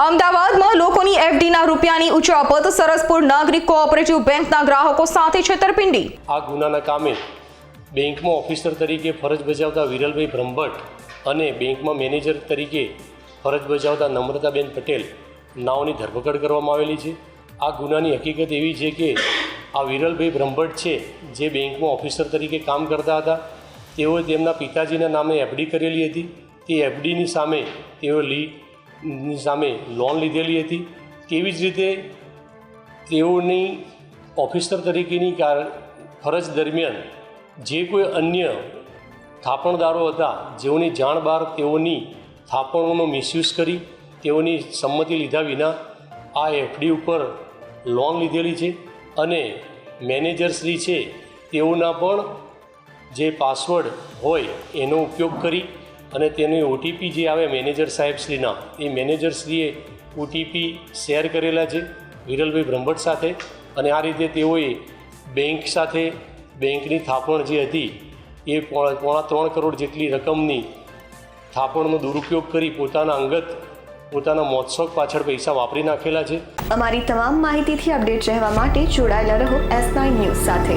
અમદાવાદમાં લોકોની એફડીના રૂપિયાની ઉચાપત, સરસપુર નાગરિક કોઓપરેટિવ બેંકના ગ્રાહકો સાથે છેતરપિંડી. આ ગુનાના કામે બેંકમાં ઓફિસર તરીકે ફરજ બજાવતા વિરલભાઈ બ્રહ્મભટ્ટ અને બેંકમાં મેનેજર તરીકે ફરજ બજાવતા નમ્રતાબેન પટેલ નાઓની ધરપકડ કરવામાં આવેલી છે. આ ગુનાની હકીકત એવી છે કે આ વિરલભાઈ બ્રહ્મભટ્ટ છે, જે બેંકમાં ઓફિસર તરીકે કામ કરતા હતા. તેઓએ તેમના પિતાજીના નામે એફડી કરેલી હતી. તે એફડીની સામે તેઓ લી ની સામે લોન લીધેલી હતી. તેવી જ રીતે તેઓની ઓફિસર તરીકેની કાર ફરજ દરમિયાન જે કોઈ અન્ય થાપણદારો હતા, જેઓની જાણ બહાર તેઓની થાપણોનો મિસયુઝ કરી, તેઓની સંમતિ લીધા વિના આ એફડી ઉપર લોન લીધેલી છે અને મેનેજરશ્રી છે, તેઓના પણ જે પાસવર્ડ હોય એનો ઉપયોગ કરી અને તેની ઓટીપી જે આવે મેનેજર સાહેબશ્રીના, એ મેનેજરશ્રીએ ઓટીપી શેર કરેલા છે વિરલભાઈ બ્રહ્મભટ્ટ સાથે. અને આ રીતે તેઓએ બેંક સાથે, બેંકની થાપણ જે હતી, એ પોણા ત્રણ કરોડ જેટલી રકમની થાપણનો દુરુપયોગ કરી પોતાના અંગત, પોતાના મોત્સોક પાછળ પૈસા વાપરી નાખેલા છે. અમારી તમામ માહિતીથી અપડેટ રહેવા માટે જોડાયેલા રહો એસ નાઇન ન્યૂઝ સાથે.